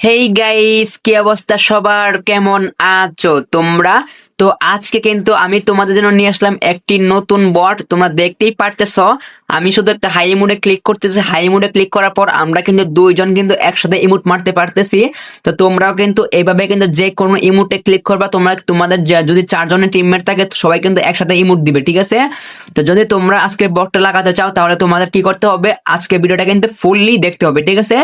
Hey guys কি অবস্থা? সবার কেমন আছো তোমরা? তো আজকে কিন্তু আমি তোমাদের জন্য নিয়ে আসলাম একটি নতুন বট তোমরা দেখতেই পারতেছ। আমি শুধু একটা হাই মুডে ক্লিক করতেছি। হাই মুডে ক্লিক করার পর আমরা কিন্তু দুইজন কিন্তু একসাথে ইমোট মারতে পারতেছি। তো তোমরাও কিন্তু এইভাবে কিন্তু যে কোনো ইমোটে ক্লিক করবা, তোমরা তোমাদের যদি চারজনের টিমমেট থাকে সবাই কিন্তু একসাথে ইমোট দিবে, ঠিক আছে? তো যদি তোমরা আজকে বটটা লাগাতে চাও, তাহলে তোমাদের কি করতে হবে? আজকে ভিডিওটা কিন্তু ফুললি দেখতে হবে, ঠিক আছে?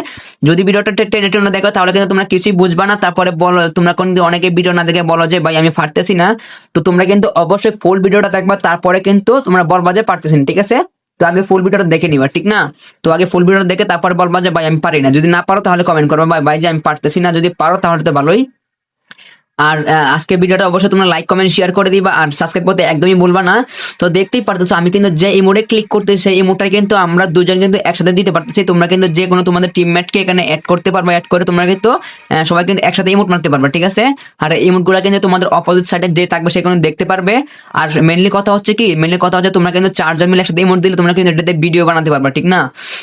যদি ভিডিওটা টেনে টেনে দেখো, তাহলে কিন্তু তোমরা কিছুই বুঝবা না। তারপরে বলো, তোমরা কিন্তু অনেকে ভিডিও না দেখে বলো যে, ভাই, আমি পারতেছি না। তো তোমরা কিন্তু অবশ্যই ফুল ভিডিওটা দেখবা, তারপরে কিন্তু তোমরা বলবা যে পারতেছি ঠিক আছে? তো আগে ফুল ভিডিওটা দেখে নিবা, ঠিক না? তো আগে ফুল ভিডিওটা দেখে তারপর বলবা যে, ভাই, আমি পারি না। যদি না পারো তাহলে কমেন্ট করবা, ভাই ভাই যে, আমি পারতেছি না। যদি পারো তাহলে তো ভালোই। আর আজকে ভিডিওটা অবশ্যই তোমরা লাইক কমেন্ট শেয়ার করে দিবা আর সাবস্ক্রাইব করতে একদমই বলবা না। তো দেখতেই পারতেছো, আমি কিন্তু যে ইমোটে ক্লিক করতেছি, সেই ইমোটটা কিন্তু আমরা দুজন কিন্তু একসাথে দিতে পারতেছি। তোমরা কিন্তু যে কোনো তোমাদের টিমমেটকে এখানে অ্যাড করতে পারবে অ্যাড করে তোমরা কিন্তু সবাই কিন্তু একসাথে ইমোট মারতে পারবে, ঠিক আছে? আর ইমোটগুলা কিন্তু তোমাদের অপোজিট সাইডে যে থাকবে সেগুলো দেখতে পারবে। আর মেনলি কথা হচ্ছে কি মেনলি কথা হচ্ছে তোমরা কিন্তু চারজন মিলে একসাথে ইমোট দিলে তোমরা কিন্তু এটাতে ভিডিও বানাতে পারবে, ঠিক না?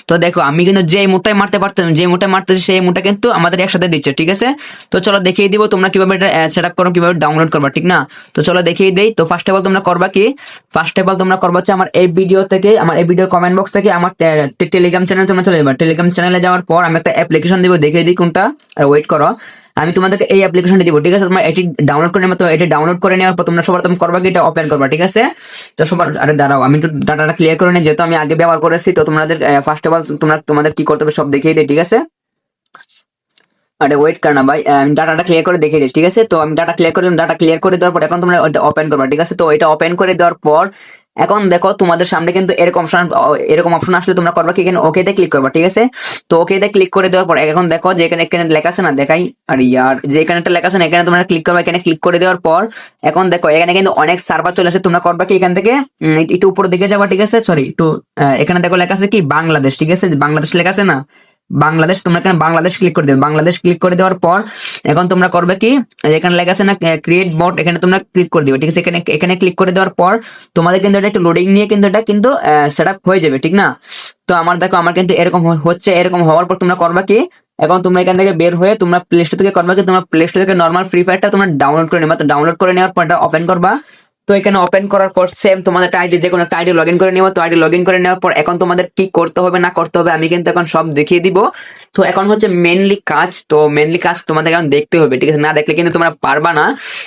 তো দেখো, আমি কিন্তু যে ইমোটটাই মারতে পারতাম, যে ইমোটটা মারতেছি, সেই ইমোটটা কিন্তু আমাদের একসাথে দিচ্ছে, ঠিক আছে? তো চলো দেখিয়ে দিব তোমরা কীভাবে এটা সেট আপ কীভাবে ডাউনলোড করবা, ঠিক না? তো চলো দেখিয়ে দেই। তো ফার্স্ট অফ অল তোমরা করবা কি? ফার্স্ট অফ অল তোমরা করবা হচ্ছে আমার এই ভিডিও থেকে, আমার এই ভিডিওর কমেন্ট বক্স থেকে আমার টেলিগ্রাম চ্যানেল তোমরা চলে যাবে। টেলিগ্রাম চ্যানেলে যাওয়ার পর আমি একটা অ্যাপ্লিকেশন দিব, দেখিয়ে দিই কোনটা। আর ওয়েট করো। আমি তোমাদেরকে এই অ্যাপ্লিকেশনটা দিব, ঠিক আছে? তোমরা এটি ডাউনলোড করে নেবে তো এটি ডাউনলোড করে নেওয়ার পর তোমরা সবার তুমি করবা কি? এটা ওপেন করবা, ঠিক আছে? তো সবার, আরে দাঁড়াও, আমি একটু ডাটাটা ক্লিয়ার করে নিই, যেহেতু আমি আগে ব্যবহার করেছি, তো তোমাদের ফার্স্ট অফ অল তোমরা, তোমাদের কি করতে হবে সব দেখিয়ে দিই, ঠিক আছে? আরে ওয়েট কর না ভাই আমি ডাটাটা ক্লিয়ার করে দেখিয়ে দিচ্ছি, ঠিক আছে? তো আমি ডাটা ক্লিয়ার করে ডাটা ক্লিয়ার করে দেওয়ার পর এখন তোমরা ওটা ওপেন করবা, ঠিক আছে? তো এটা ওপেন করে দেওয়ার পর এখন দেখো তোমাদের সামনে কিন্তু এরকম অপশন এরকম অপশন আসলে তোমরা করবা কি? এখানে ওকেতে ক্লিক করবা, ঠিক আছে? তো ওকেতে ক্লিক করে দেওয়ার পর এখন দেখো যে এখানে এখানে লেখা আছে না, দেখাই, আর ইয়ার যে এখানে একটা লেখা আছে না, এখানে তোমরা ক্লিক করবা, এখানে ক্লিক করে দেওয়ার পর এখন দেখো এখানে কিন্তু অনেক সার্ভার চলে আসে, তোমরা করবা কি এখান থেকে? একটু উপরের দিকে যাবা, ঠিক আছে? সরি একটু এখানে দেখো লেখা আছে কি? বাংলাদেশ, ঠিক আছে? বাংলাদেশ লেখা আছে না? বাংলাদেশ, তোমরা এখানে বাংলাদেশ ক্লিক করে দেবে বাংলাদেশ ক্লিক করে দেওয়ার পর এখন তোমরা করবে কি এখানে লেখা আছে না ক্রিয়েট বট এখানে তোমরা ক্লিক করে দিবে, ঠিক আছে? এখানে এখানে ক্লিক করে দেওয়ার পর তোমাদের কিন্তু এটা একটু লোডিং নিয়ে কিন্তু এটা কিন্তু সেট হয়ে যাবে, ঠিক না? তো আমার দেখো, আমার কিন্তু এরকম হচ্ছে, এরকম হওয়ার পর তোমরা করবা কি, এখন তোমরা এখান থেকে বের হয়ে তোমরা প্লে স্টোর থেকে করবা কি, তোমরা প্লে স্টোর থেকে নর্মাল ফ্রি ফায়ারটা তোমরা ডাউনলোড করে নেবা। তো ডাউনলোড করে নেওয়ার পর এটা ওপেন করবা। তো এখানে ওপেন করার পর সেম তোমাদের আইডি যে কোনো একটা আইডি লগ ইন করে নেব তো আইডি লগ ইন করে নেওয়ার পর এখন তোমাদের কি করতে হবে, না করতে হবে, আমি কিন্তু এখন সব দেখিয়ে দিব। তো এখন হচ্ছে মেনলি কাজ, তো মেনলি কাজ তোমাদের এখন দেখতে হবে, ঠিক আছে? না দেখলে কিন্তু তোমরা পারবা না।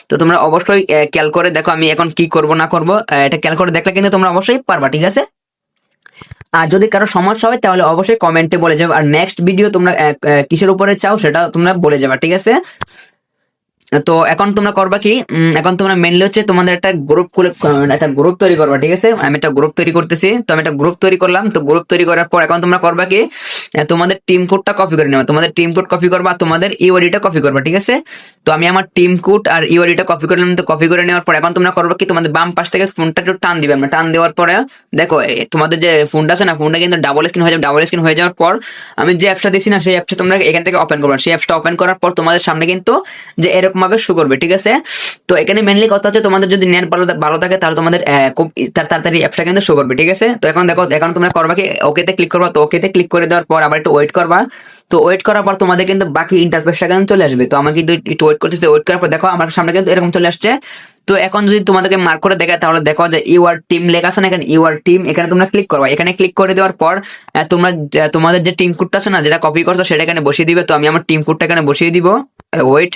তো তোমরা অবশ্যই খেয়াল করে দেখো আমি এখন কি করব, না করব এটা খেয়াল করে দেখলে কিন্তু তোমরা অবশ্যই পারবা, ঠিক আছে? আর যদি কারও সমস্যা হয়, তাহলে অবশ্যই কমেন্টে বলে যাবে। আর নেক্সট ভিডিও তোমরা কিসের উপরে চাও, সেটা তোমরা বলে যাবে, ঠিক আছে? তো এখন তোমরা করবা কি এখন তোমরা মেনলি হচ্ছে তোমাদের একটা গ্রুপ খুলে একটা গ্রুপ তৈরি করবা, ঠিক আছে? আমি একটা গ্রুপ তৈরি করতেছি, তো আমি একটা গ্রুপ তৈরি করলাম, তো গ্রুপ তৈরি করার পর এখন তোমরা করবা কি তোমাদের টিম কোডটা কপি করে নেবা। তোমাদের টিম কোড কপি করবা, তোমাদের ইউআইডিটা কপি করবা, ঠিক আছে? তো আমি আমার টিম কোড আর ইউআইডিটা কপি করে নিলাম, তো কপি করে নেওয়ার পর এখন তোমরা করবা কি, তোমাদের বাম পাশ থেকে ফোনটা একটু টান দিবে। আমরা টান দেওয়ার পরে, দেখো তোমাদের যে ফোনটা আছে না, ফোনটা কিন্তু ডাবল স্ক্রিন হয়ে যাবে ডাবল স্ক্রিন হয়ে যাওয়ার পর আমি যে অ্যাপসটা দিছি না, সেই অ্যাপসটা তোমরা এখান থেকে ওপেন করবা। সেই অ্যাপসটা ওপেন করার পর তোমাদের সামনে কিন্তু যে এরকম ভাবে শো করবে ঠিক আছে? তো এখানে মেনলি কথা হচ্ছে তোমাদের যদি নেট ভালো ভালো থাকে, তাহলে তোমাদের খুব তাড়াতাড়ি অ্যাপসটা কিন্তু শো করবে ঠিক আছে? তো এখন দেখো, এখন তোমরা করবা কি ওকেতে ক্লিক করবা, তো ওকেতে ক্লিক করে দেওয়ার পর আবার একটু ওয়েট করবা। তো ওয়েট করার পর তোমাদের কিন্তু বাকি ইন্টারফেসটা কিন্তু চলে আসবে। তো আমার কিন্তু একটু ওয়েট করতেছে ওয়েট করার পর দেখো, আমার সামনে কিন্তু এরকম চলে আসছে। তো এখন যদি তোমাদেরকে মার্ক করে দেখায়, তাহলে দেখো যে ইউআর টিম লেখা আছে না, এখানে ইউআর টিম এখানে তোমরা ক্লিক করবা। এখানে ক্লিক করে দেওয়ার পর তোমরা তোমাদের যে টিম কোডটা আছে না, যেটা কপি করছ, সেটা এখানে বসিয়ে দিবে। তো আমি আমার টিম কোডটা এখানে বসিয়ে দিব। ওয়েট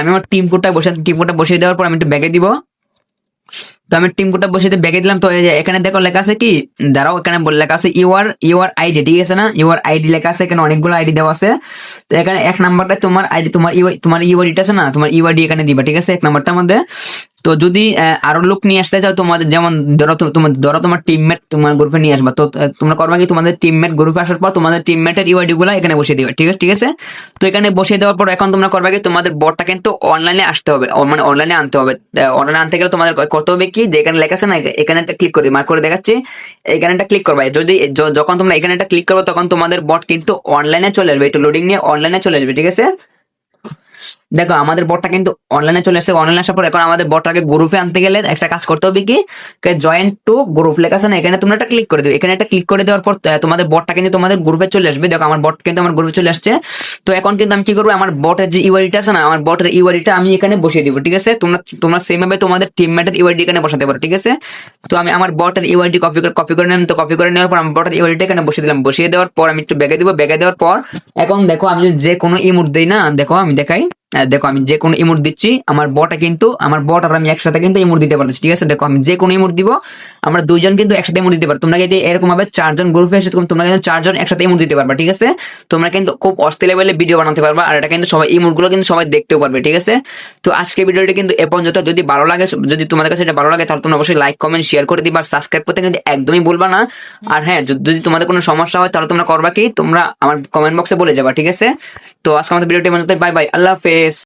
আমি আমার টিম কোডটা বসে টিম কোডটা বসিয়ে দেওয়ার পর আমি একটু ব্যাগে দিব। তো আমি টিম কোডটা বসিয়ে ব্যাগে দিলাম, তো এখানে দেখো লেখা আছে কি? দাঁড়াও, এখানে বলে লেখা আছে ইউআর ইউআর আইডি ঠিক আছে না? ইউআর আইডি লেখা আছে, এখানে অনেকগুলো আইডি দেওয়া আছে। তো এখানে এক নাম্বারটা তোমার আইডি তোমার ইউ তোমার ইউআইডিটা আছে না? তোমার ইউআইডি এখানে দিবা, ঠিক আছে? এক নাম্বারটার মধ্যে। তো যদি আরও লোক নিয়ে আসতে চাও, তোমাদের যেমন ধরো তোমার ধরো তোমার টিমমেট তোমার গ্রুপে নিয়ে আসবা, তো তোমরা করবা কি, তোমাদের টিমমেট গ্রুপে আসার পর তোমাদের টিমমেটের ইউআইডি গুলো এখানে বসিয়ে দিবে, ঠিক আছে ঠিক আছে? তো এখানে বসিয়ে দেওয়ার পর এখন তোমরা করবা কি, তোমাদের বটটা কিন্তু অনলাইনে আসতে হবে মানে অনলাইনে আনতে হবে। অনলাইনে আনতে গেলে তোমাদের করতে হবে কি, যে এখানে লেখা আছে না এখানে একটা ক্লিক করে মার্ক করে দেখাচ্ছি, এখানে একটা ক্লিক করবা। যদি যখন তোমরা এখানে একটা ক্লিক করবে, তখন তোমাদের বট কিন্তু অনলাইনে চলে আসবে, একটু লোডিং নিয়ে অনলাইনে চলে আসবে, ঠিক আছে? দেখো, আমাদের বটটা কিন্তু অনলাইনে চলে এসেছে অনলাইনে আসার পর এখন আমাদের বটটাকে গ্রুপে আনতে গেলে একটা কাজ করতে হবে কি? জয়েন্ট টু গ্রুপ লেখা আছে না, এখানে তোমরা একটা ক্লিক করে দিও। এখানে একটা ক্লিক করে দেওয়ার পর তোমাদের বটটা কিন্তু তোমাদের গ্রুপে চলে আসবে। দেখো, আমার বট কিন্তু আমার গ্রুপে চলে আসছে। তো এখন কিন্তু আমি কি করব, আমার বটের যে ইউআইডিটা আছে না, আমার বটের ইউআইডিটা আমি এখানে বসিয়ে দিব, ঠিক আছে? তোমরা তোমরা সেম ভাবে তোমাদের টিমমেটের ইউআইডি এখানে বসাতে পারো, ঠিক আছে? তো আমি আমার বটের ইউআইডি কপি করে কপি করে নিলাম। তো কপি করে নেওয়ার পর আমি বটের ইউআইডিটা এখানে বসিয়ে দিলাম। বসিয়ে দেওয়ার পর আমি একটু ব্যাগে দিব। ব্যাগে দেওয়ার পর, এখন দেখো, আমি যে কোনো ইমোট দিই না, দেখো, আমি দেখাই। দেখো আমি যে কোনো ইমোট দিচ্ছি, আমার বটা কিন্তু, আমার বট আর আমি একসাথে কিন্তু ইমোট দিতে পারতেছি, ঠিক আছে? দেখো আমি যে কোনো ইমোট দিব, আমরা দুইজন কিন্তু একসাথে ইমোট দিতে পারব। তোমরা যদি এরকম ভাবে চারজন গ্রুপে এসে তোমরা- কিন্তু চারজন একসাথে ইমোট দিতে পারবা, ঠিক আছে? তোমরা কিন্তু খুব অস্থির লেভেলে ভিডিও বানাতে পারবা, আর এটা কিন্তু সবাই ইমোটগুলো কিন্তু সবাই দেখতেও পারবে, ঠিক আছে? তো আজকে ভিডিওটি কিন্তু এ পর্যন্ত। যদি ভালো লাগে, যদি তোমাদের কাছে এটা ভালো লাগে, তাহলে তোমরা অবশ্যই লাইক কমেন্ট শেয়ার করে দিবা, আর সাবস্ক্রাইব করতে কিন্তু একদমই ভুলবা না। আর হ্যাঁ যদি তোমাদের কোনো সমস্যা হয়, তাহলে তোমরা করবা কি? তোমরা আমার কমেন্ট বক্সে বলে যাবা, ঠিক আছে? তো আজকে আমাদের ভিডিওটি পর্যন্ত বাই বাই আল্লাহ হাফেজ।